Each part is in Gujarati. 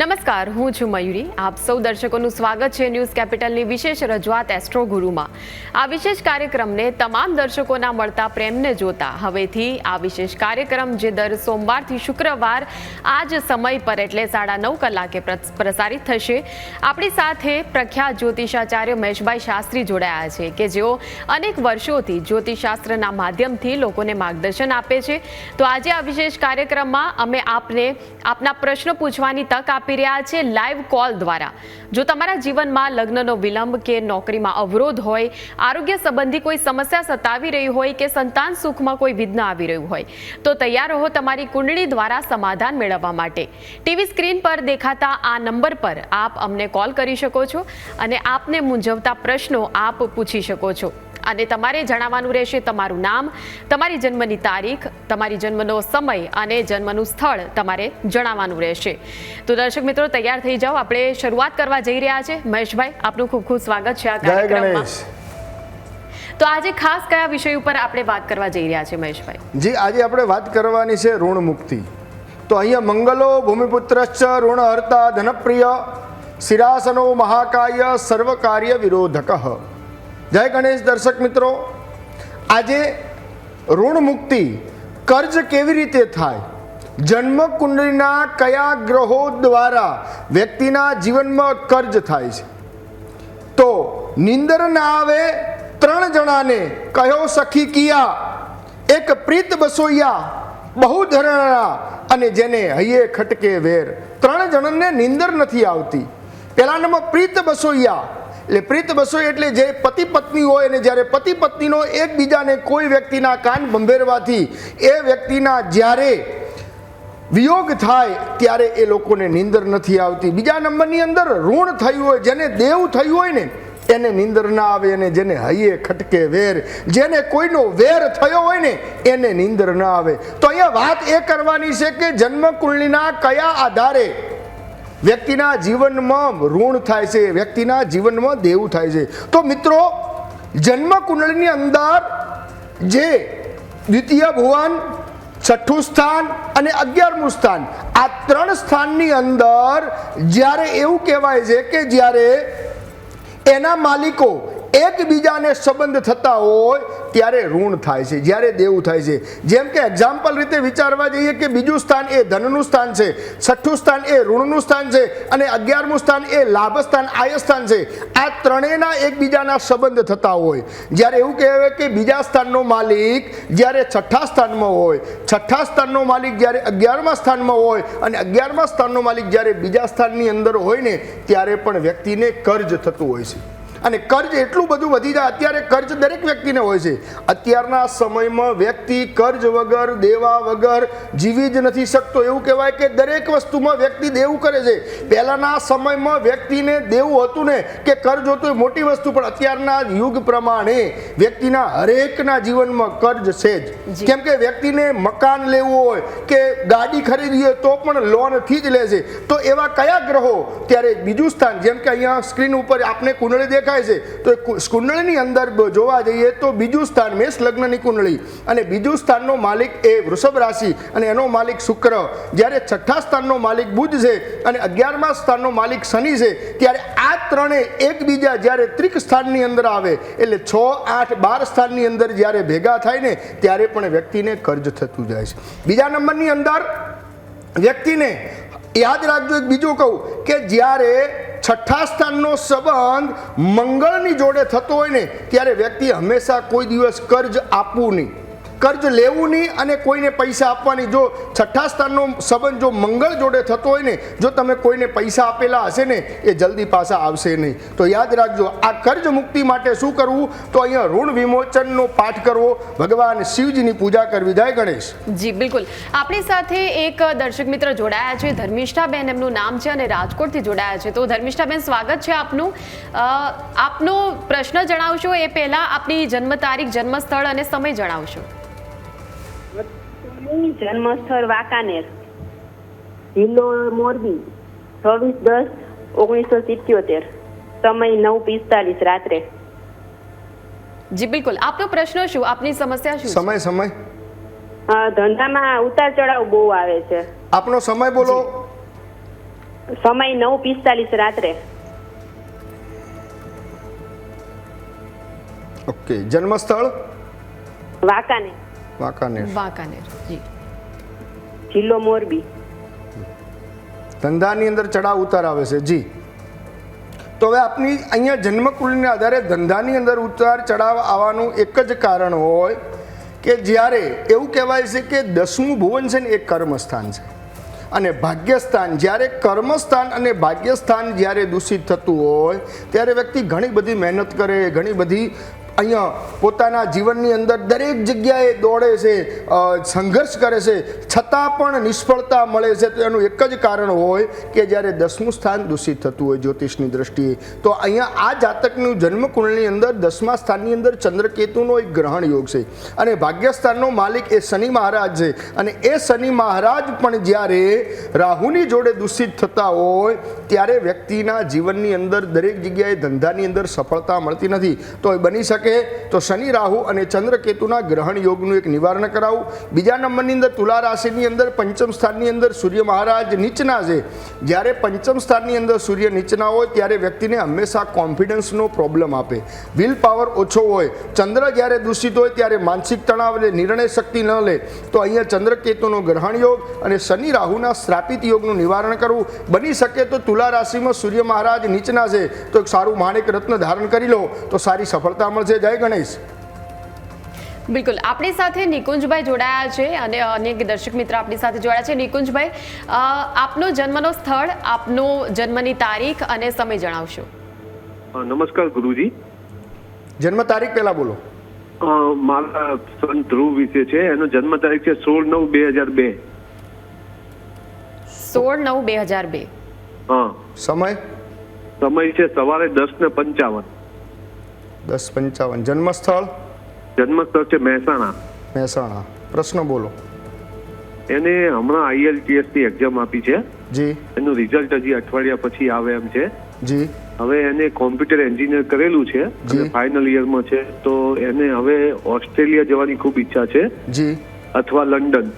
નમસ્કાર, હું છું મયુરી. આપ સૌ દર્શકોનું સ્વાગત છે ન્યૂઝ કેપિટલની વિશેષ રજૂઆત એસ્ટ્રો ગુરુમાં આ વિશેષ કાર્યક્રમને તમામ દર્શકોના મળતા પ્રેમને જોતા. હવેથી આ વિશેષ કાર્યક્રમ જે દર સોમવારથી શુક્રવાર આ જ સમય પર એટલે સાડા નવ કલાકે પ્ર- પ્રસારિત થશે. આપણી સાથે પ્રખ્યાત જ્યોતિષાચાર્ય મહેશભાઈ શાસ્ત્રી જોડાયા છે કે જેઓ અનેક વર્ષોથી જ્યોતિષશાસ્ત્રના માધ્યમથી લોકોને માર્ગદર્શન આપે છે. તો આજે આ વિશેષ કાર્યક્રમમાં અમે આપને, આપના પ્રશ્નો પૂછવાની તક આપી રહ્યા છે લાઈવ કોલ દ્વારા. જો તમારા જીવનમાં લગ્નનો વિલંબ કે નોકરીમાં અવરોધ હોય, આરોગ્ય સંબંધી કોઈ સમસ્યા સતાવી રહી હોય કે સંતાન સુખમાં કોઈ વિઘ્ન આવી રહ્યું હોય, તો તૈયાર રહો તમારી કુંડળી દ્વારા સમાધાન મેળવવા માટે. ટીવી સ્ક્રીન પર દેખાતા આ નંબર પર આપ અમને કોલ કરી શકો છો અને આપને મૂંઝવતા પ્રશ્નો આપ પૂછી શકો છો. અને તમારે જણાવવાનું રહેશે તમારું નામ તમારી જન્મની તારીખ તમારી જન્મનો સમય અને જન્મનું સ્થળ તમારે જણાવવાનું રહેશે. તો દર્શક મિત્રો તૈયાર થઈ જાઓ. આપણે શરૂઆત કરવા જઈ રહ્યા છે. મહેશભાઈ આપનું ખૂબ ખૂબ સ્વાગત છે આ કાર્યક્રમમાં. તો આજે ખાસ કયા વિષય ઉપર આપણે વાત કરવા જઈ રહ્યા છે મહેશભાઈ? જી આજે આપણે વાત કરવાની છે ઋણ મુક્તિ. તો અહીંયા મંગલો ભૂમિપુત્રશ્ચ ઋણ હર્તા ધનપ્રિય શિરાસનો મહાકાય સર્વકાર્ય વિરોધક. જય ગણેશ દર્શક મિત્રો. આજે ઋણ મુક્તિ કર્જ કેવી રીતે થાય? જન્મ કુંડળીના કયા ગ્રહો દ્વારા વ્યક્તિના જીવનમાં કર્જ થાય છે? તો નિંદર ના આવે ત્રણ જણાને કયો સખી કિયા, એક પ્રીત બસોયા, બહુ ધરણા અને જેને હૈયે ખટકે વેર. ત્રણ જણને નિંદર નથી આવતી. પહેલા નંબર પ્રીત બસોયા એટલે પ્રીત બસોઈ એટલે જે પતિ પત્ની હોય અને જ્યારે પતિ પત્નીનો એકબીજાને કોઈ વ્યક્તિના કાન બંભેરવાથી એ વ્યક્તિના જ્યારે વિયોગ થાય ત્યારે એ લોકોને નીંદર નથી આવતી. બીજા નંબરની અંદર ઋણ થયું હોય, જેને દેવ થયું હોય ને, એને નીંદર ના આવે અને જેને હૈયે ખટકે વેર, જેને કોઈનો વેર થયો હોય ને, એને નીંદર ના આવે. તો અહીંયા વાત એ કરવાની છે કે જન્મકુંડલીના કયા આધારે વ્યક્તિના જીવનમાં ઋણ થાય છે, વ્યક્તિના જીવનમાં દેવું થાય છે. તો મિત્રો, જન્મ કુંડળીની અંદર જે દ્વિતીય ભુવન, છઠ્ઠું સ્થાન અને અગિયારમું સ્થાન, આ ત્રણ સ્થાનની અંદર જ્યારે એવું કહેવાય છે કે જ્યારે એના માલિકો એકબીજાને સંબંધ થતા હોય ત્યારે ઋણ થાય છે, જ્યારે દેવું થાય છે. જેમ કે એક્ઝામ્પલ રીતે વિચારવા જઈએ કે બીજું સ્થાન એ ધનનું સ્થાન છે, છઠ્ઠું સ્થાન એ ઋણનું સ્થાન છે અને અગિયારમું સ્થાન એ લાભ સ્થાન, આય સ્થાન છે. આ ત્રણેયના એકબીજાના સંબંધ થતા હોય. જ્યારે એવું કહેવાય કે બીજા સ્થાનનો માલિક જ્યારે છઠ્ઠા સ્થાનમાં હોય, છઠ્ઠા સ્થાનનો માલિક જ્યારે અગિયારમા સ્થાનમાં હોય અને અગિયારમા સ્થાનનો માલિક જ્યારે બીજા સ્થાનની અંદર હોય ને, ત્યારે પણ વ્યક્તિને કર્જ થતું હોય છે. અને કર્જ એટલું બધું વધી જાય અત્યારે કર્જ દરેક વ્યક્તિને હોય છે. અત્યારના સમયમાં વ્યક્તિ કર્જ વગર દેવા વગર જીવી જ નથી શકતો. એવું કહેવાય કે દરેક વસ્તુમાં વ્યક્તિ દેવું કરે છે. પહેલાંના સમયમાં વ્યક્તિને દેવું હતું ને કે કર્જ હતું એ મોટી વસ્તુ પણ અત્યારના યુગ પ્રમાણે વ્યક્તિના હરેકના જીવનમાં કર્જ છે જ. કેમ કે વ્યક્તિને મકાન લેવું હોય કે ગાડી ખરીદવી હોય તો પણ લોનથી જ લે છે. તો એવા કયા ગ્રહો? ત્યારે બીજું સ્થાન જેમ કે અહીંયા સ્ક્રીન ઉપર આપને કુંડળી દેખાય છે. તો કુંડળીની અંદર જોવા જઈએ તો બીજું સ્થાન મેષ લગ્નની કુંડળી અને બીજું સ્થાનનો માલિક એ વૃષભ રાશિ અને એનો માલિક શુક્ર. જ્યારે છઠ્ઠા સ્થાનનો માલિક બુધ છે અને અગિયારમા સ્થાનનો માલિક શનિ છે, ત્યારે આ ત્રણે એકબીજા જ્યારે ત્રિક સ્થાનની અંદર આવે, એટલે છ, આઠ, બાર સ્થાનની અંદર જ્યારે ભેગા થાય ને, ત્યારે પણ વ્યક્તિને કર્જ થતું જાય છે. બીજા નંબરની અંદર વ્યક્તિને યાદ રાખજો એક બીજું કહું કે જ્યારે છઠ્ઠા સ્થાનનો સંબંધ મંગળની જોડે થતો હોય ને, ત્યારે વ્યક્તિ હંમેશા કોઈ દિવસ કર્જ આપવું નહીં. કર્જ લેવું નહીં અને કોઈને પૈસા આપવાની જો છઠ્ઠા સ્થાનનો સંબંધ જો મંગળ જોડે થતો હોય ને, જો તમે કોઈને પૈસા આપેલા હશે ને, એ જલ્દી પાછા આવશે નહીં. તો યાદ રાખજો, આ કર્જ મુક્તિ માટે શું કરવું? તો અહીંયા ઋણ વિમોચનનો પાઠ કરવો, ભગવાન શિવજીની પૂજા કરવી. જય ગણેશ. જી, બિલકુલ. આપણી સાથે એક દર્શક મિત્ર જોડાયા છે, ધર્મિષ્ઠાબેન એમનું નામ છે અને રાજકોટથી જોડાયા છે. તો ધર્મિષ્ઠાબેન, સ્વાગત છે આપનું. આપનો પ્રશ્ન જણાવશો, એ પહેલાં આપની જન્મ તારીખ જન્મ સ્થળ અને સમય જણાવશો. જન્મસ્થળ વાંકાનેર. જિલ્લો મોરબી છવ્વીસ દસ ઓગણીસો સિત્યોતેર. સમય નવ પિસ્તાલીસ રાત્રે. જી બિલકુલ. આપનો પ્રશ્ન શું? આપની સમસ્યા શું સમય સમય. ધંધામાં ઉતાર ચડાવ બહુ આવે છે. આપનો સમય બોલો. સમય નવ પિસ્તાલીસ રાત્રે. ઓકે જન્મસ્થળ? વાંકાનેર. વાંકાનેર. વાંકાનેર જી. જિલ્લો મોરબી. ધંધાની અંદર ચડાવ ઉતાર આવે છે જી. તો હવે આપની અહીંયા જન્મકુળને આધારે ધંધાની અંદર ઉતાર ચડાવ આવવાનું એક જ કારણ હોય કે જ્યારે એવું કહેવાય છે કે દસમું ભુવન છે ને એ કર્મસ્થાન છે. અને ભાગ્યસ્થાન જ્યારે કર્મસ્થાન અને ભાગ્યસ્થાન જ્યારે દૂષિત થતું હોય ત્યારે વ્યક્તિ ઘણી બધી મહેનત કરે ઘણી બધી અહીંયા પોતાના જીવનની અંદર દરેક જગ્યાએ દોડે છે સંઘર્ષ કરે છે. છતાં પણ નિષ્ફળતા મળે છે. તો એનું એક જ કારણ હોય કે જ્યારે દસમું સ્થાન દૂષિત થતું હોય જ્યોતિષની દ્રષ્ટિએ, તો અહીંયા આ જાતકનું જન્મકુંડની અંદર દસમા સ્થાનની અંદર ચંદ્રકેતુનો એક ગ્રહણ યોગ છે. અને ભાગ્યસ્થાનનો માલિક એ શનિ મહારાજ છે. અને એ શનિ મહારાજ પણ જ્યારે રાહુની જોડે દૂષિત થતા હોય, ત્યારે વ્યક્તિના જીવનની અંદર દરેક જગ્યાએ ધંધાની અંદર સફળતા મળતી નથી. તો એ બની શકે તો શનિ, રાહુ અને ચંદ્રકેતુના ગ્રહણ યોગનું એક નિવારણ કરાવું. બીજા નંબરની અંદર તુલા રાશિની અંદર પંચમ સ્થાનની અંદર સૂર્ય મહારાજ નીચના છે. જ્યારે પંચમ સ્થાનની અંદર સૂર્ય નીચના હોય, ત્યારે વ્યક્તિને હંમેશા કોન્ફિડન્સનો પ્રોબ્લેમ આપે. વિલ પાવર ઓછો હોય. ચંદ્ર જ્યારે દૂષિત હોય, ત્યારે માનસિક તણાવ લે નિર્ણય શક્તિ ન લે. તો અહીંયા ચંદ્રકેતુનો ગ્રહણ યોગ અને શનિ, રાહુના શ્રાપિત યોગનું નિવારણ કરવું. બની શકે તો તુલા રાશિમાં સૂર્ય મહારાજ નીચના છે. તો એક સારું માણેક રત્ન ધારણ કરી લો. તો સારી સફળતા મળશે. જય ગણેશ. બિલકુલ. આપણી સાથે નિકુંજભાઈ જોડાયા છે અને અનેક દર્શક મિત્ર આપણી સાથે જોડાયા છે. નિકુંજભાઈ આપનો જન્મનો સ્થળ આપનો જન્મની તારીખ અને સમય જણાવશો. નમસ્કાર ગુરુજી. જન્મ તારીખ પહેલા બોલો. મારા સન ધ્રુવ વિશે છે. એનો જન્મ તારીખ છે સોળ નવ બે હજાર બે. સોળ નવ બે હજાર બે. હા. સમય? સમય છે સવારે દસ ને પંચાવન. દસ પંચાવન. જન્મસ્થળ? જન્મસ્થળ છે મહેસાણા. મહેસાણા. પ્રશ્ન બોલો. એને હમણાં આઈએલટીએસની એક્ઝામ આપી છે. જી. એનું રિઝલ્ટ હજી અઠવાડિયા પછી આવે એમ છે. જી. હવે એને કોમ્પ્યુટર એન્જિનિયર કરેલું છે. અને ફાઇનલ યરમાં છે. તો એને હવે ઓસ્ટ્રેલિયા જવાની ખૂબ ઈચ્છા છે. જી. અથવા લંડન.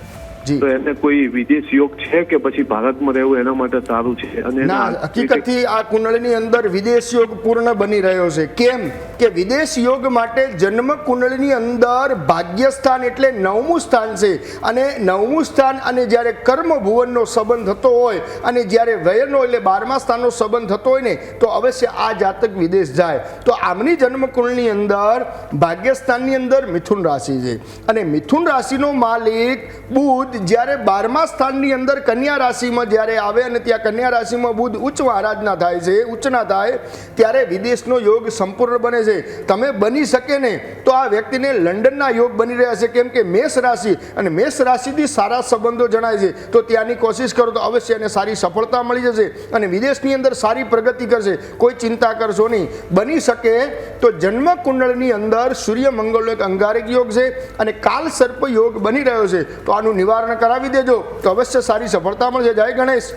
તો એને કોઈ વિદેશ યોગ છે કે પછી ભારતમાં રહેવું એના માટે સારું છે? અને હકીકતથી આ કુંડળીની અંદર વિદેશ યોગ પૂર્ણ બની રહ્યો છે. કેમ? કે વિદેશ યોગ માટે જન્મ કુંડળીની અંદર ભાગ્યસ્થાન એટલે નવમું સ્થાન છે. અને નવમું સ્થાન અને જ્યારે કર્મ ભુવનનો સંબંધ થતો હોય અને જ્યારે વ્યયનો એટલે બારમા સ્થાનનો સંબંધ થતો હોય ને તો અવશ્ય આ જાતક વિદેશ જાય. તો આમની જન્મ કુંડળીની અંદર ભાગ્યસ્થાનની અંદર મિથુન રાશિ છે. અને મિથુન રાશિનો માલિક બુધ જ્યારે બારમા સ્થાનની અંદર કન્યા રાશિમાં જ્યારે આવે અને ત્યાં કન્યા રાશિમાં બુધ ઉચ્ચ આરાધના થાય છે, ઉચ્ચના થાય, ત્યારે વિદેશનો યોગ સંપૂર્ણ બને છે. તમે બની શકે ને તો આ વ્યક્તિને લંડનના યોગ બની રહ્યા છે, કેમ કે મેષ રાશિ અને મેષ રાશિથી સારા સંબંધો જણાય છે. તો ત્યાંની કોશિશ કરો તો અવશ્ય એને સારી સફળતા મળી જશે અને વિદેશની અંદર સારી પ્રગતિ કરશે. કોઈ ચિંતા કરશો નહીં. બની શકે તો જન્મ કુંડળની અંદર સૂર્ય મંગળનો એક અંગારિક યોગ છે અને કાલ સર્પ યોગ બની રહ્યો છે. તો આનું નિવારણ કરાવી દેજો. તો અવશ્ય સારી સફળતા મળશે. જય ગણેશ.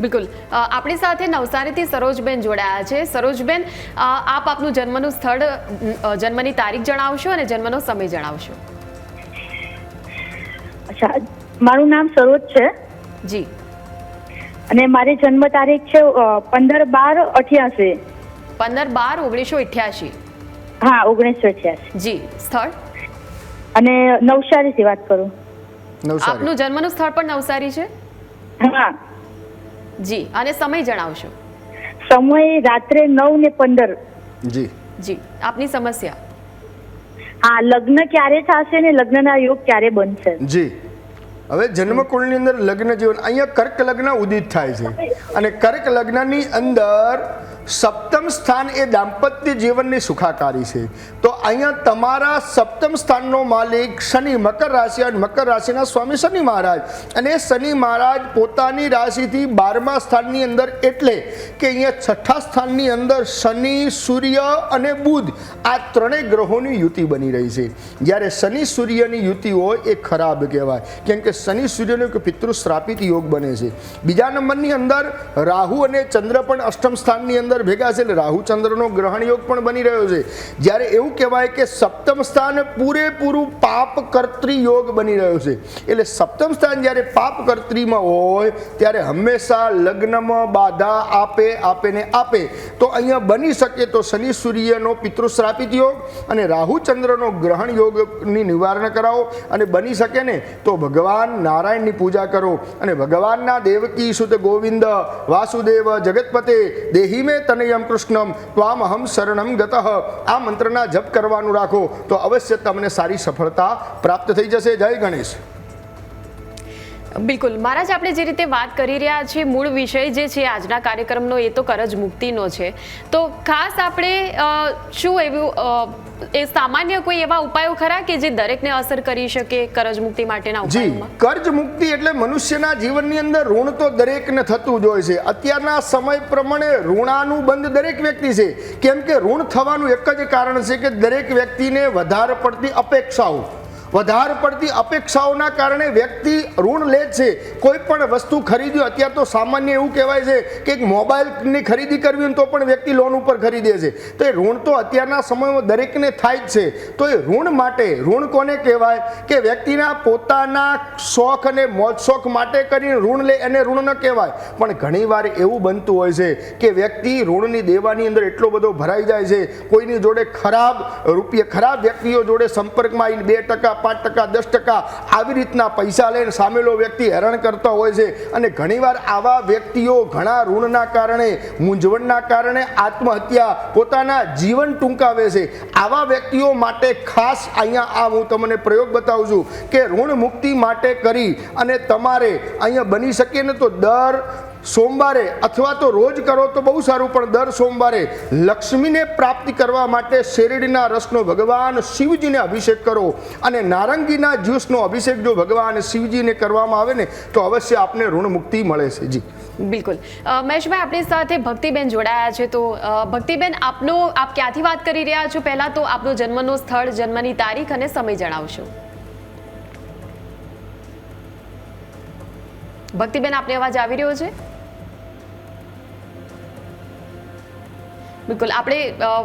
બિલકુલ. આપણી સાથે નવસારીથી સરોજબેન જોડાયા છે. સરોજબેન આપ આપનું જન્મનું સ્થળ જન્મની તારીખ જણાવશો અને જન્મનો સમય જણાવશો? અચ્છા મારું નામ સરોજ છે. જી. અને મારી જન્મ તારીખ છે પંદર બાર અઠ્યાસી. પંદર બાર ઓગણીસો અઠ્યાસી. હા ઓગણીસો અઠ્યાસી. જી સ્થળ? અને નવસારીથી વાત કરું. આપનું જન્મનું સ્થળ પણ નવસારી છે? હા. જી અને સમય જણાવશો. સમય રાત્રે નવ ને પંદર. જી. જી આપની સમસ્યા? હા લગ્ન ક્યારે થશે ને લગ્નના યોગ ક્યારે બનશે? જી. હવે જન્મકુળની અંદર લગ્ન જીવન અહીંયા કર્ક લગ્ન ઉદિત થાય છે. અને કર્ક લગ્નની અંદર સપ્તમ સ્થાન એ દાંપત્ય જીવનની સુખાકારી છે. તો અહીંયા તમારા સપ્તમ સ્થાનનો માલિક શનિ મકર રાશિ અને મકર રાશિના સ્વામી શનિ મહારાજ. અને શનિ મહારાજ પોતાની રાશિથી બારમા સ્થાનની અંદર એટલે કે અહીંયા છઠ્ઠા સ્થાનની અંદર શનિ, સૂર્ય અને બુધ આ ત્રણેય ગ્રહોની યુતિ બની રહી છે. જ્યારે શનિ, સૂર્યની યુતિ હોય એ ખરાબ કહેવાય. કેમ કે શનિ, સૂર્યનો એક પિતૃ શ્રાપિત યોગ બને છે. બીજા નંબરની અંદર રાહુ અને ચંદ્ર પણ અષ્ટમ સ્થાનની અંદર ભેગા છે એટલે રાહુ ચંદ્રનો ગ્રહણ યોગ પણ બની રહ્યો છે. જ્યારે એવું કહેવાય કે સપ્તમ સ્થાન પૂરેપૂરું પાપ કર્ત્રી યોગ બની રહ્યો છે. એટલે સપ્તમ સ્થાન જ્યારે પાપ કર્ત્રીમાં હોય, ત્યારે હંમેશા લગ્નમાં બાધા આપે આપે ને આપે. તો અહીંયા બની શકે તો શનિ સૂર્યનો પિતૃ શ્રાપિત યોગ અને રાહુ ચંદ્રનો ગ્રહણ યોગની નિવારણ કરાવો. અને બની શકે ને તો ભગવાન નારાયણની પૂજા કરો. અને ભગવાનના દેવકી સુત ગોવિંદ, વાસુદેવ, જગતપતે દેહી મેં તનયમ કૃષ્ણમ, ત્વામહમ શરણમ ગતઃ. આ મંત્રના જપ કરવાનું રાખો, તો અવશ્ય તમને સારી સફળતા પ્રાપ્ત થઈ જશે. જય ગણેશ. બિલકુલ. મહારાજ આપણે જે રીતે વાત કરી રહ્યા છીએ મૂળ વિષય જે છે આજના કાર્યક્રમનો એ તો કરજ મુક્તિનો છે. તો ખાસ આપણે શું એવું એ સામાન્ય કોઈ એવા ઉપાયો ખરા કે જે દરેકને અસર કરી શકે કરજ મુક્તિ માટેના જી કર્જ મુક્તિ એટલે મનુષ્યના જીવનની અંદર ઋણ તો દરેકને થતું જ હોય છે. અત્યારના સમય પ્રમાણે ઋણાનું બંધ દરેક વ્યક્તિ છે. કેમ કે ઋણ થવાનું એક જ કારણ છે કે દરેક વ્યક્તિને વધારે પડતી અપેક્ષાઓ. વધારે પડતી અપેક્ષાઓના કારણે વ્યક્તિ ઋણ લે છે, કોઈ પણ વસ્તુ ખરીદ્યો, અત્યારે તો સામાન્ય એવું કહેવાય છે કે એક મોબાઈલની ખરીદી કરવી હોય તો પણ વ્યક્તિ લોન ઉપર ખરીદે છે. તો એ ઋણ તો અત્યારના સમયમાં દરેકને થાય જ છે. તો એ ઋણ માટે, ઋણ કોને કહેવાય? કે વ્યક્તિના પોતાના શોખ અને મોજ શોખ માટે કરીને ઋણ લે, એને ઋણ ન કહેવાય. પણ ઘણીવાર એવું બનતું હોય છે કે વ્યક્તિ ઋણની દેવાની અંદર એટલો બધો ભરાઈ જાય છે, કોઈની જોડે ખરાબ રૂપિયા, ખરાબ વ્યક્તિઓ જોડે સંપર્કમાં આવીને બે ટકા પાંચ ટકા, દસ ટકા આવી રીતના પૈસા લઈને સામેલો વ્યક્તિ હેરાન કરતો હોય છે. અને ઘણીવાર આવા વ્યક્તિઓ ઘણા ઋણના કારણે, મૂંઝવણના કારણે આત્મહત્યા પોતાના જીવન ટૂંકાવે છે. આવા વ્યક્તિઓ માટે ખાસ અહીંયા આ હું તમને પ્રયોગ બતાવું છું કે ઋણ મુક્તિ માટે કરી અને તમારે અહીંયા બની શકે ને તો દર સોમવારે અથવા તો રોજ કરો તો બહુ સારું, પણ દર સોમવારે લક્ષ્મીને પ્રાપ્તિ કરવા માટે શેરડીના રસનો ભગવાન શિવજીને અભિષેક કરો અને નારંગીના જ્યુસનો અભિષેક જો ભગવાન શિવજીને કરવામાં આવે ને, તો અવશ્ય આપને ઋણ મુક્તિ મળે છે. જી. બિલકુલ. મહેશભાઈ, આપણી સાથે ભક્તિબેન જોડાયા છે, તો ભક્તિબેન, આપનો, આપ ક્યાંથી વાત કરી રહ્યા છો? પહેલા તો આપનો જન્મનો સ્થળ, જન્મની તારીખ અને સમય જણાવશો. ભક્તિબેન, આપને અવાજ આવી રહ્યો છે? બિલકુલ. આપણે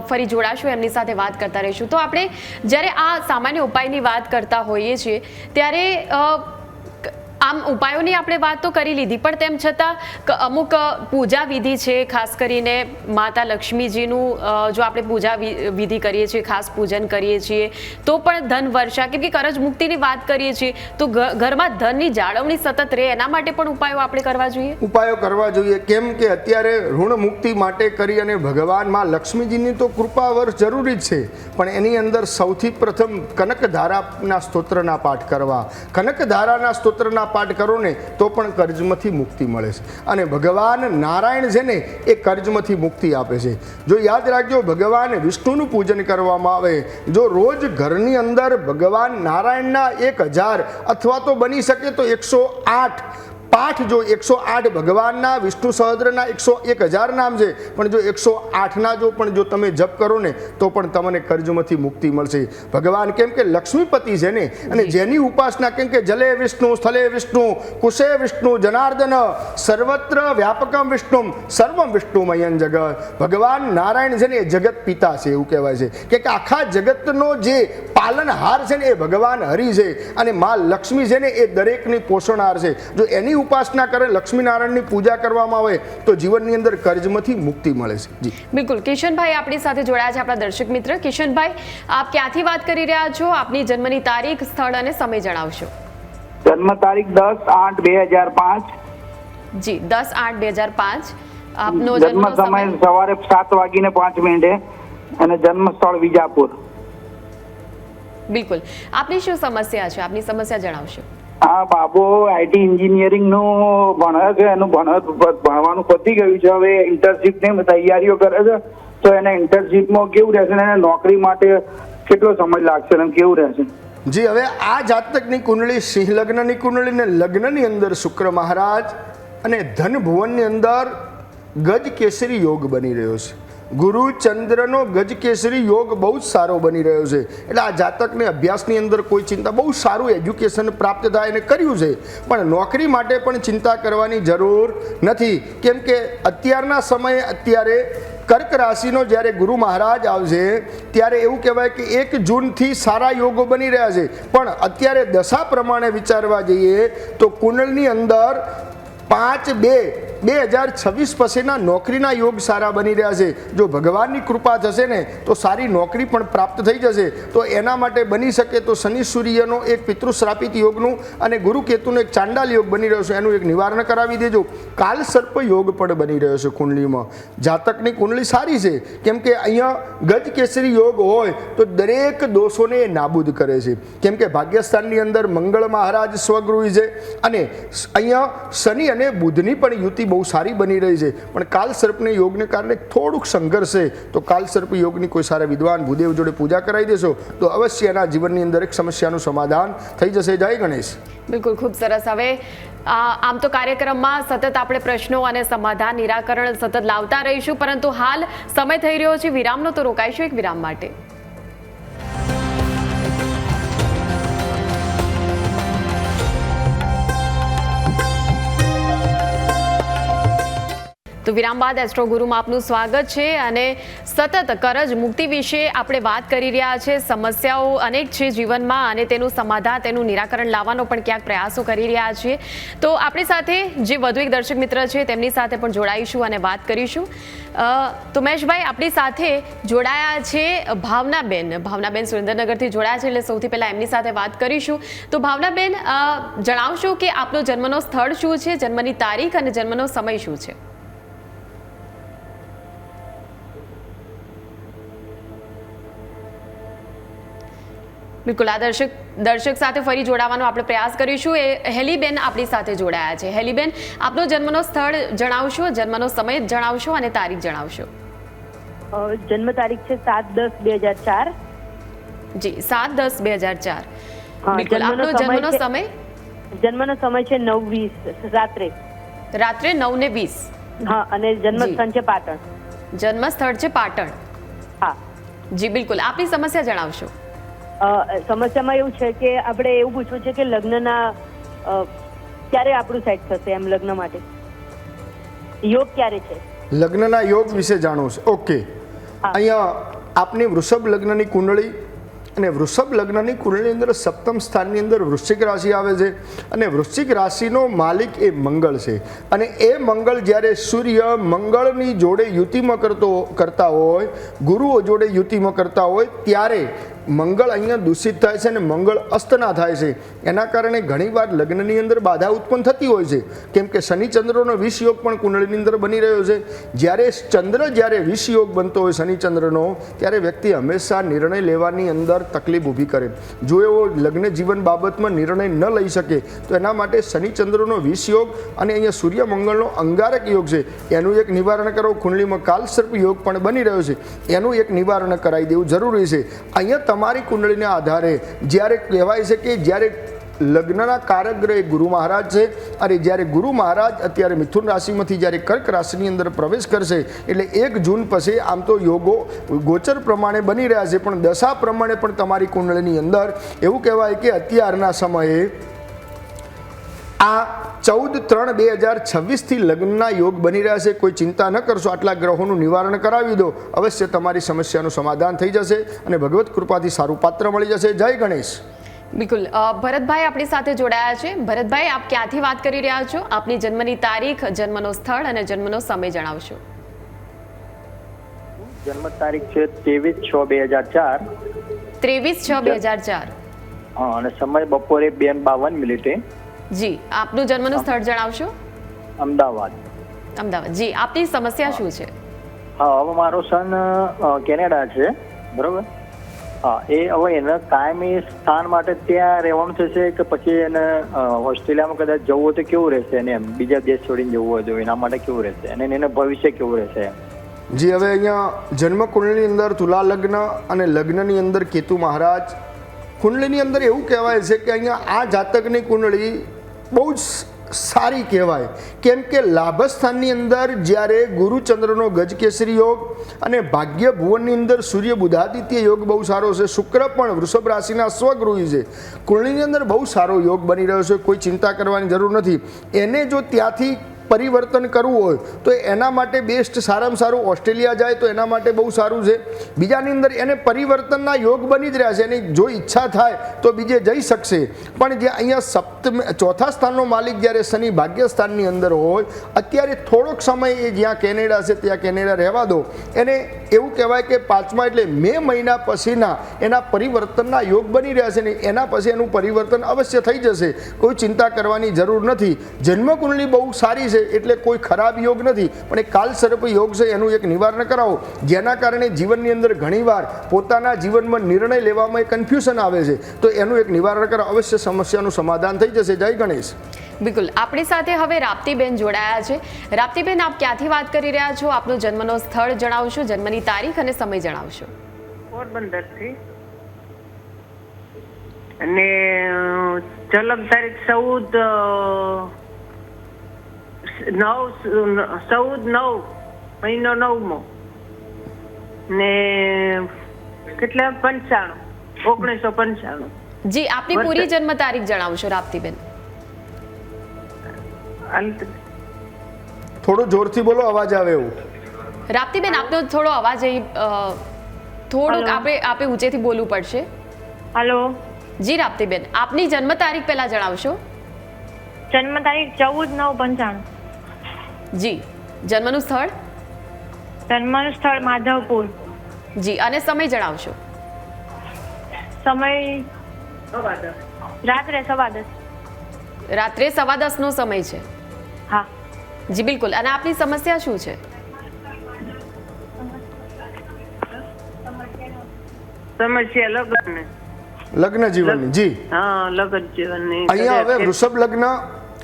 ફરી જોડાશું, એમની સાથે વાત કરતા રહીશું. તો આપણે જ્યારે આ સામાન્ય ઉપાયની વાત કરતા હોઈએ છીએ, ત્યારે આમ ઉપાયોની આપણે વાત તો કરી લીધી, પણ તેમ છતાં અમુક પૂજા વિધિ છે, ખાસ કરીને માતા લક્ષ્મીજીનું જો આપણે પૂજા વિધિ કરીએ છીએ, ખાસ પૂજન કરીએ છીએ, તો પણ ધન વર્ષા, કેમ કે કરજ મુક્તિની વાત કરીએ છીએ, તો ઘરમાં ધનની જાળવણી સતત રહે, એના માટે પણ ઉપાયો આપણે કરવા જોઈએ? ઉપાયો કરવા જોઈએ, કેમ કે અત્યારે ઋણ મુક્તિ માટે કરી અને ભગવાનમાં લક્ષ્મીજીની તો કૃપા વર્ષ જરૂરી જ છે, પણ એની અંદર સૌથી પ્રથમ કનકધારાના સ્તોત્રના પાઠ કરવા. કનકધારાના સ્તોત્રના પાઠ કરો ને તો પણ કર્જમાંથી મુક્તિ મળે છે. અને ભગવાન નારાયણ છે ને, એ કર્જમાંથી મુક્તિ આપે છે. જો યાદ રાખજો, ભગવાન વિષ્ણુનું પૂજન કરવામાં આવે. જો રોજ ઘરની અંદર ભગવાન નારાયણના એક હજાર અથવા તો બની શકે તો એકસો આઠ પાઠ જો એકસો આઠ ભગવાનના વિષ્ણુ સહદ્રના એકસો એક હજાર નામ છે પણ જો એકસો આઠના જો પણ જો તમે જપ કરો ને તો પણ તમને કર્જમાંથી મુક્તિ મળશે. ભગવાન કેમ કે લક્ષ્મીપતિ છે ને અને જેની ઉપાસના કેમ કે જલે વિષ્ણુ સ્થલે વિષ્ણુ કુશે વિષ્ણુ જનાર્દન સર્વત્ર વ્યાપકમ વિષ્ણુ સર્વમ વિષ્ણુમયન જગત. ભગવાન નારાયણ છે ને એ જગત પિતા છે એવું કહેવાય છે. કે કે આખા જગતનો જે પાલનહાર છે ને એ ભગવાન હરિ છે અને મા લક્ષ્મી છે ને એ દરેકની પોષણહાર છે. જો એની ઉપાસના કરે લક્ષ્મીનારાયણની પૂજા કરવામાં આવે તો જીવનની અંદર કર્જમાંથી મુક્તિ મળે છે. જી. બિલકુલ. કિશનભાઈ આપણી સાથે જોડાયા છે આપણા દર્શક મિત્ર. કિશનભાઈ આપ ક્યાંથી વાત કરી રહ્યા છો? આપની જન્મની તારીખ સ્થળ અને સમય જણાવશો. જન્મ તારીખ દસ આઠ બે હજાર પાંચ. જી દસ આઠ બે હજાર પાંચ. આપનો જન્મ સમય સવારે સાત વાગીને પાંચ મિનિટે અને જન્મ સ્થળ વિજાપુર. બિલકુલ. આપની શું સમસ્યા છે? આપની સમસ્યા જણાવશો. આ બાબો આઈટી એન્જિનિયરિંગનું ભણે છે એનું ભણ ભણવાનું પતી ગયું છે. હવે ઇન્ટર્નશીપની તૈયારીઓ કરે છે. તો એને ઇન્ટર્નશીપમાં કેવું રહેશે ને એને નોકરી માટે કેટલો સમય લાગશે અને કેવું રહેશે? જી, હવે આ જાતકની કુંડળી સિંહ લગ્નની કુંડળી ને લગ્નની અંદર શુક્ર મહારાજ અને ધન ભુવનની અંદર ગજ કેસરી યોગ બની રહ્યો છે. ગુરુ ચંદ્રનો ગજકેસરી યોગ બહુ જ સારો બની રહ્યો છે. એટલે આ જાતકને અભ્યાસની અંદર કોઈ ચિંતા, બહુ સારું એજ્યુકેશન પ્રાપ્ત થાય એને કર્યું છે. પણ નોકરી માટે પણ ચિંતા કરવાની જરૂર નથી. કેમ કે અત્યારના સમયે અત્યારે કર્ક રાશિનો જ્યારે ગુરુ મહારાજ આવશે, ત્યારે એવું કહેવાય કે એક જૂનથી સારા યોગો બની રહ્યા છે. પણ અત્યારે દશા પ્રમાણે વિચારવા જઈએ તો કુંડળની અંદર પાંચ બે બે હજાર છવ્વીસ પછીના નોકરીના યોગ સારા બની રહ્યા છે. જો ભગવાનની કૃપા થશે ને, તો સારી નોકરી પણ પ્રાપ્ત થઈ જશે. તો એના માટે બની શકે તો શનિ સૂર્યનો એક પિતૃશ્રાપિત યોગનું અને ગુરુ કેતુનો એક ચાંડાલ યોગ બની રહ્યો છે. એનું એક નિવારણ કરાવી દેજો. કાલ સર્પ યોગ પણ બની રહ્યો છે કુંડલીમાં. જાતકની કુંડલી સારી છે. કેમ કે અહીંયા ગજ કેસરી યોગ હોય તો દરેક દોષોને નાબૂદ કરે છે. કેમ કે ભાગ્યસ્થાનની અંદર મંગળ મહારાજ સ્વગૃહી છે અને અહીંયા શનિ અને બુધની પણ યુતિ બહુ સારી બની રહી છે. પણ કાલ સર્પને યોગને કારણે થોડુંક સંઘર્ષે તો કાલ સર્પ યોગની કોઈ સારા વિદ્વાન ભૂદેવ જોડે પૂજા કરાવી દેશો, તો અવશ્ય એના જીવનની અંદર એક સમસ્યાનું સમાધાન થઈ જશે. જય ગણેશ. બિલકુલ, ખૂબ સરસ. હવે આમ તો કાર્યક્રમમાં સતત આપણે પ્રશ્નો અને સમાધાન, નિરાકરણ સતત લાવતા રહીશું, પરંતુ હાલ સમય થઈ રહ્યો છે. વિરામનો તો રોકાઈશું એક વિરામ માટે. તો વિરામ બાદ એસ્ટ્રો ગુરુમાં આપનું સ્વાગત છે અને સતત કરજ મુક્તિ વિશે આપણે વાત કરી રહ્યા છે. સમસ્યાઓ અનેક છે જીવનમાં અને તેનું સમાધાન, તેનું નિરાકરણ લાવવાનો પણ ક્યાંક પ્રયાસો કરી રહ્યા છીએ. તો આપણી સાથે જે વધુ એક દર્શક મિત્ર છે તેમની સાથે પણ જોડાઈશું અને વાત કરીશું. તો મહેશભાઈ આપણી સાથે જોડાયા છે ભાવનાબેન. ભાવનાબેન સુરેન્દ્રનગરથી જોડાયા છે એટલે સૌથી પહેલાં એમની સાથે વાત કરીશું. તો ભાવનાબેન જણાવશો કે આપનો જન્મનો સ્થળ શું છે, જન્મની તારીખ અને જન્મનો સમય શું છે? બિલકુલ. આ દર્શક દર્શક સાથે ફરી જોડાવાનો આપણે પ્રયાસ કરીશું. એ હેલીબેન આપણી સાથે જોડાયા છે. હેલીબેન આપનો જન્મનો સ્થળ જણાવશો જન્મનો સમય જણાવશો અને તારીખ જણાવશો. જન્મ તારીખ છે સાત દસ બે હજાર ચાર. જી સાત દસ બે હજાર ચાર. બિલકુલ. આપનો જન્મનો સમય? જન્મનો સમય છે નવ વીસ રાત્રે. રાત્રે નવ ને વીસ. હા અને જન્મસ્થળ છે પાટણ. જન્મ સ્થળ છે પાટણ. હા. જી બિલકુલ. આપની સમસ્યા જણાવશો. સમસ્યામાં એવું છે કે આપણે એવું પૂછવું છે કે લગ્નના ક્યારે આપણું સેટ થશે એમ લગ્ન માટે? યોગ ક્યારે છે? લગ્નના યોગ વિશે જાણવું છે. ઓકે. અહીંયા આપની વૃષભ લગ્નની કુંડળી અને વૃષભ લગ્નની કુંડળીની અંદર સપ્તમ સ્થાનની અંદર વૃશ્ચિક રાશિ આવે છે અને વૃશ્ચિક રાશિનો માલિક એ મંગળ છે. અને એ મંગળ જ્યારે સૂર્ય મંગળની જોડે યુતિમાં કરતો કરતા હોય ગુરુઓ જોડે યુતિમાં કરતા હોય ત્યારે મંગળ અહીંયા દૂષિત થાય છે અને મંગળ અસ્તના થાય છે. એના કારણે ઘણીવાર લગ્નની અંદર બાધા ઉત્પન્ન થતી હોય છે. કેમ કે શનિચંદ્રનો વિષયોગ પણ કુંડળીની અંદર બની રહ્યો છે. જ્યારે ચંદ્ર જ્યારે વિષયોગ બનતો હોય શનિચંદ્રનો ત્યારે વ્યક્તિ હંમેશા નિર્ણય લેવાની અંદર તકલીફ ઊભી કરે. જો એવો લગ્ન જીવન બાબતમાં નિર્ણય ન લઈ શકે, તો એના માટે શનિચંદ્રનો વિષયોગ અને અહીંયા સૂર્ય મંગળનો અંગારક યોગ છે. એનું એક નિવારણ કરો. કુંડળીમાં કાલસર્પ યોગ પણ બની રહ્યો છે. એનું એક નિવારણ કરાવી દેવું જરૂરી છે. અહીંયા તમારી કુંડળીના આધારે જ્યારે કહેવાય છે કે જ્યારે લગ્નના કારગ્રહ ગુરુ મહારાજ છે અને જ્યારે ગુરુ મહારાજ અત્યારે મિથુન રાશિમાંથી જ્યારે કર્ક રાશિની અંદર પ્રવેશ કરશે, એટલે એક જૂન પછી આમ તો યોગો ગોચર પ્રમાણે બની રહ્યા છે, પણ દશા પ્રમાણે પણ તમારી કુંડળીની અંદર એવું કહેવાય કે અત્યારના સમયે આ ચૌદ ત્રણ બે હજાર છવ્વીસથી લગ્નના યોગ બની રહ્યા છે. કોઈ ચિંતા ન કરશો આટલા ગ્રહોનું નિવારણ કરાવી દો. અવશ્ય તમારી સમસ્યાનું સમાધાન થઈ જશે અને ભગવત કૃપાથી સારું પાત્ર મળી જશે. જય ગણેશ. બિલકુલ. ભરતભાઈ આપણી સાથે જોડાયા છે. ભરતભાઈ આપ ક્યાંથી વાત કરી રહ્યા છો? આપની જન્મની તારીખ જન્મનો સ્થળ અને જન્મનો સમય જણાવશો. જન્મ તારીખ છે ત્રેવીસ છ બે હજાર ચાર. ત્રેવીસ છ બે હજાર ચાર. અને સમય બપોરે બે બાવન મિનિટે. જી આપનું જન્મનું સ્થળ જણાવશો? અમદાવાદ. અમદાવાદ. જી આપની સમસ્યા શું છે? હા હવે મારો સન કેનેડા છે બરોબર? હા એ હવે એને કાયમી સ્થાન માટે ત્યાં રહેવાનું થશે કે પછી એને ઓસ્ટ્રેલિયામાં કદાચ જવું હોય તો કેવું રહેશે એને એમ? બીજા દેશ છોડીને જવું હોય તો એના માટે કેવું રહેશે? અને એનું ભવિષ્ય કેવું રહેશે જી હવે અહીંયા જન્મ કુંડળીની અંદર તુલા લગ્ન અને લગ્નની અંદર કેતુ મહારાજ. કુંડળીની અંદર એવું કહેવાય છે કે અહીંયા આ જાતકની કુંડળી બહુ જ સારી કહેવાય. કેમ કે લાભસ્થાનની અંદર જ્યારે ગુરુચંદ્રનો ગજકેસરી યોગ અને ભાગ્ય ભુવનની અંદર સૂર્ય બુધાદિત્ય યોગ બહુ સારો છે, શુક્ર પણ વૃષભ રાશિના સ્વગૃહી છે. કુંડળીની અંદર બહુ સારો યોગ બની રહ્યો છે, કોઈ ચિંતા કરવાની જરૂર નથી. એને જો ત્યાંથી પરિવર્તન કરવું હોય તો એના માટે બેસ્ટ સારામાં સારું ઓસ્ટ્રેલિયા જાય તો એના માટે બહુ સારું છે. બીજાની અંદર એને પરિવર્તનના યોગ બની જ રહ્યા છે. એની જો ઈચ્છા થાય તો બીજે જઈ શકશે. પણ જે અહીંયા સપ્તમ, ચોથા સ્થાનનો માલિક જ્યારે શનિ ભાગ્યસ્થાનની અંદર હોય, અત્યારે થોડોક સમય એ જ્યાં કેનેડા છે ત્યાં કેનેડા રહેવા દો. એને એવું કહેવાય કે પાંચમા એટલે મે મહિના પછીના એના પરિવર્તનના યોગ બની રહ્યા છે ને એના પછી એનું પરિવર્તન અવશ્ય થઈ જશે. કોઈ ચિંતા કરવાની જરૂર નથી. જન્મકુંડલી બહુ સારી છે. એટલે કોઈ ખરાબ યોગ નથી. પણ એ કાલ સર્પ યોગ છે એનું એક નિવારણ કરાવો. જેના કારણે જીવનની અંદર ઘણીવાર પોતાના જીવનમાં નિર્ણય લેવામાં કન્ફ્યુઝન આવે છે. તો એનું એક નિવારણ કરાવો અવશ્ય સમસ્યાનું સમાધાન થઈ જશે. જય ગણેશ. બિલકુલ. આપણી સાથે હવે રાપ્તીબેન જોડાયા છે. રાપ્તીબેન આપ ક્યાંથી વાત કરી રહ્યા છો? આપનો જન્મનો સ્થળ જણાવશો જન્મની તારીખ અને સમય જણાવશો. પોરબંદરથી. અને જન્મ તારીખ ચૌદ નવ ચૌદ નવ મહિનો નવમો ને કેટલા? પંચાણું. ઓગણીસો પંચાણું. જી આપની પૂરી જન્મ તારીખ જણાવશો રાપ્તીબેન. થોડું જોરથી બોલો અવાજ આવે એવું. રાપ્તીબેન આપનો થોડો અવાજ અહીં થોડુંક આપે આપણે આપે ઊંચેથી બોલવું પડશે. હલો. જી રાપ્તીબેન આપની જન્મ તારીખ પહેલા જણાવશો. જન્મ તારીખ ચૌદ નવ પંચાણું. જી. જન્મનું સ્થળ? જન્મનું સ્થળ માધવપુર. જી અને સમય જણાવશો. સમય રાત્રે સવા દસ. રાત્રે સવા દસનો સમય છે. હા. જી બિલકુલ. અને આપની સમસ્યા શું છે? સમસ્યા લગ્ન લગ્ન જીવનની જી. હા લગ્ન જીવનની અહીંયા હવે વૃષભ લગ્ન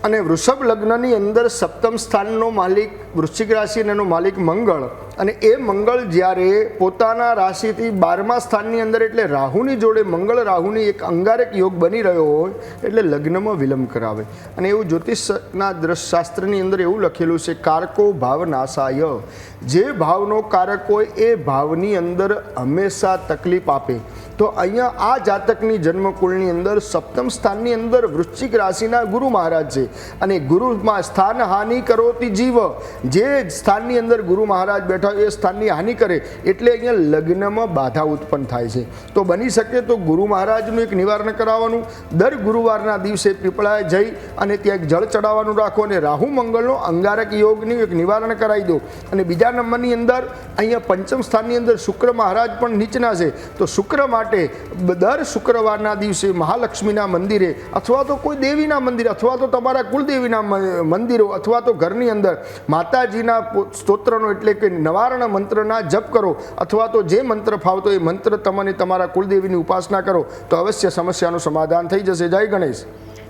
અને વૃષભ લગ્નની અંદર સપ્તમ સ્થાનનો માલિક વૃશ્ચિક રાશિ અને એનો માલિક મંગળ. અને એ મંગળ જ્યારે પોતાના રાશિથી બારમા સ્થાનની અંદર એટલે રાહુની જોડે મંગળ રાહુની એક અંગારક યોગ બની રહ્યો હોય, એટલે લગ્નમાં વિલંબ કરાવે. અને એવું જ્યોતિષના શાસ્ત્રની અંદર એવું લખેલું છે, કારકો ભાવ નાશાય. જે ભાવનો કારક હોય, એ ભાવની અંદર હંમેશા તકલીફ આપે. તો અહીંયા આ જાતકની જન્મકુળની અંદર સપ્તમ સ્થાનની અંદર વૃશ્ચિક રાશિના ગુરુ મહારાજ છે. અને ગુરુમાં સ્થાન હાનિ કરોતી જીવ. જે સ્થાનની અંદર ગુરુ મહારાજ બેઠા એ સ્થાનની હાનિ કરે એટલે અહીંયા લગ્નમાં બાધા ઉત્પન્ન થાય છે. તો બની શકે તો ગુરુ મહારાજનું એક નિવારણ કરાવવાનું, દર ગુરુવારના દિવસે પીપળાએ જઈ અને ત્યાં એક જળ ચડાવવાનું રાખો અને રાહુ મંગળનો અંગારક યોગનું એક નિવારણ કરાવી દો. અને બીજા નંબરની અંદર અહીંયા પંચમ સ્થાનની અંદર શુક્ર મહારાજ પણ નીચના છે. તો શુક્ર માટે દર શુક્રવારના દિવસે મહાલક્ષ્મીના મંદિરે અથવા તો કોઈ દેવીના મંદિરે અથવા તો તમારા કુલદેવીના મંદિરો અથવા તો ઘરની અંદર માતાજીના સ્તોત્રનો એટલે કે નવારણ મંત્રના જપ કરો અથવા તો જે મંત્ર ફાવતો એ મંત્ર તમને તમારા કુલદેવીની ઉપાસના કરો, તો અવશ્ય સમસ્યાનું સમાધાન થઈ જશે. જય ગણેશ.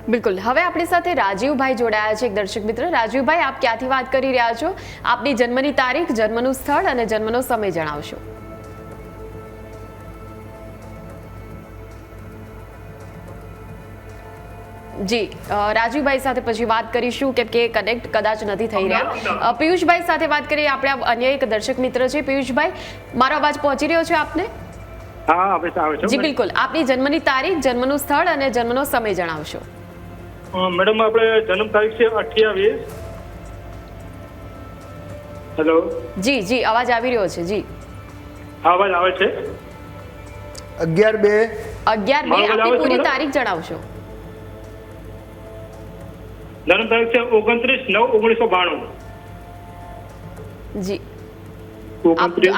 બિલકુલ. હવે આપણી સાથે રાજીવભાઈ જોડાયા છે. એક દર્શક મિત્ર રાજીવભાઈ આપ ક્યાંથી વાત કરી રહ્યા છો? આપની જન્મની તારીખ, જન્મનું સ્થળ અને જન્મનો સમય જણાવશો. જી રાજીવભાઈ સાથે પછી વાત કરીશું કેમ કે કનેક્ટ કદાચ નથી થઈ રહ્યા. પિયુષભાઈ સાથે વાત કરીએ આપણે અન્ય એક દર્શક મિત્ર છે. પિયુષભાઈ મારો અવાજ પહોંચી રહ્યો છે આપને? હા આવે છે આવે જી બિલકુલ. આપની જન્મની તારીખ જન્મનું સ્થળ અને જન્મનો સમય જણાવશો. મેડમ આપણે જન્મ તારીખ છે અઠ્યાવીસ. હેલો જી જી અવાજ આવી રહ્યો છે જી. અવાજ આવે છે. અગિયાર બે. અગિયાર બે મારો અવાજ આપની પૂરી તારીખ જણાવશો. જન્મ તારીખ છે ઓગણત્રીસ નવ ઓગણીસો બાણું. જી.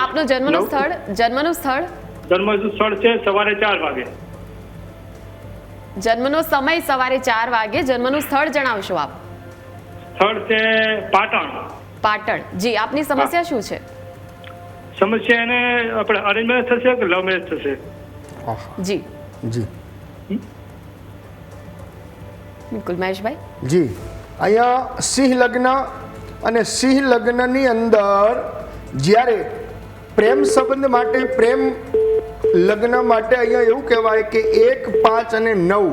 આપનું જન્મનું સ્થળ? જન્મનું સ્થળ? જન્મનું સ્થળ છે સવારે ચાર વાગે. જન્મનો સમય સવારે ચાર વાગે. જન્મનું સ્થળ જણાવશો આપ. સ્થળ છે પાટણ. પાટણ. જી આપની સમસ્યા શું છે? સમસ્યા એને આપણે અરેન્જ મેરેજ થશે કે લવ મેરેજ થશે? જી. જી. બિલકુલ મહેશભાઈ? જી. અહીંયા સિંહ લગ્ન અને સિંહ લગ્નની અંદર જ્યારે પ્રેમ સંબંધ માટે, પ્રેમ લગ્ન માટે અહીંયા એવું કહેવાય કે એક, પાંચ અને નવ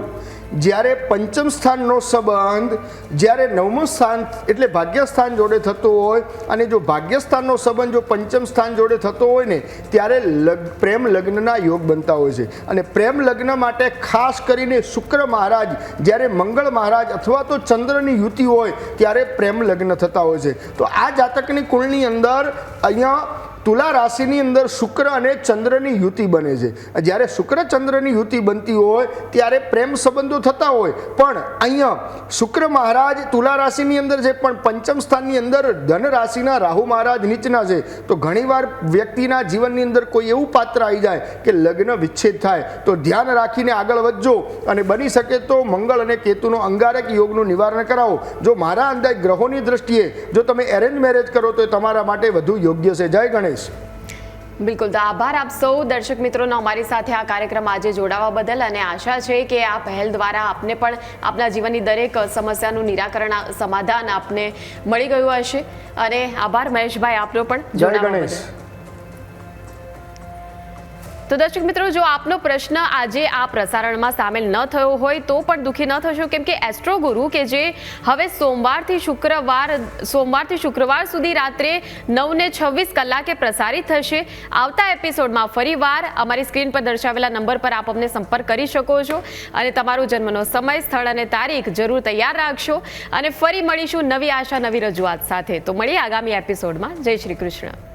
જ્યારે પંચમ સ્થાનનો સંબંધ, જ્યારે નવમું સ્થાન એટલે ભાગ્યસ્થાન જોડે થતો હોય અને જો ભાગ્યસ્થાનનો સંબંધ જો પંચમ સ્થાન જોડે થતો હોય ને, ત્યારે લગ, પ્રેમ લગ્નના યોગ બનતા હોય છે. અને પ્રેમ લગ્ન માટે ખાસ કરીને શુક્ર મહારાજ, જ્યારે મંગળ મહારાજ અથવા તો ચંદ્રની યુતિ હોય, ત્યારે પ્રેમ લગ્ન થતા હોય છે. તો આ જાતકની કુળની અંદર અહીંયા તુલા રાશિની અંદર શુક્ર અને ચંદ્રની યુતિ બને છે. જ્યારે શુક્ર ચંદ્રની યુતિ બનતી હોય, ત્યારે પ્રેમ સંબંધો થતા હોય. પણ અહીંયા શુક્ર મહારાજ તુલા રાશિની અંદર છે, પણ પંચમ સ્થાનની અંદર ધન રાશિના રાહુ મહારાજ નીચના છે. તો ઘણીવાર વ્યક્તિના જીવનની અંદર કોઈ એવું પાત્ર આવી જાય કે લગ્ન વિચ્છેદ થાય. તો ધ્યાન રાખીને આગળ વધજો અને બની શકે તો મંગળ અને કેતુનો અંગારક યોગનું નિવારણ કરાવો. જો મારા અંદાજ ગ્રહોની દ્રષ્ટિએ જો તમે એરેન્જ મેરેજ કરો તો એ તમારા માટે વધુ યોગ્ય છે. જય ગણેશ. બિલકુલ. તો આભાર આપ સૌ દર્શક મિત્રોનો અમારી સાથે આ કાર્યક્રમ આજે જોડાવા બદલ અને આશા છે કે આ પહેલ દ્વારા આપને પણ આપના જીવનની દરેક સમસ્યાનું નિરાકરણ સમાધાન આપને મળી ગયું હશે. અને આભાર મહેશભાઈ આપનો પણ જય ગણેશ. તો દર્શક મિત્રો, જો આપનો પ્રશ્ન આજે આ પ્રસારણમાં સામેલ ન થયો હોય, તો પણ દુઃખી ન થશો. કેમ કે એસ્ટ્રો ગુરુ કે જે હવે સોમવારથી શુક્રવાર સોમવારથી શુક્રવાર સુધી રાત્રે નવને છવ્વીસ કલાકે પ્રસારિત થશે. આવતા એપિસોડમાં ફરીવાર અમારી સ્ક્રીન પર દર્શાવેલા નંબર પર આપ અમને સંપર્ક કરી શકો છો અને તમારો જન્મનો સમય, સ્થળ અને તારીખ જરૂર તૈયાર રાખશો અને ફરી મળીશું નવી આશા, નવી રજૂઆત સાથે. તો મળીએ આગામી એપિસોડમાં. જય શ્રી કૃષ્ણ.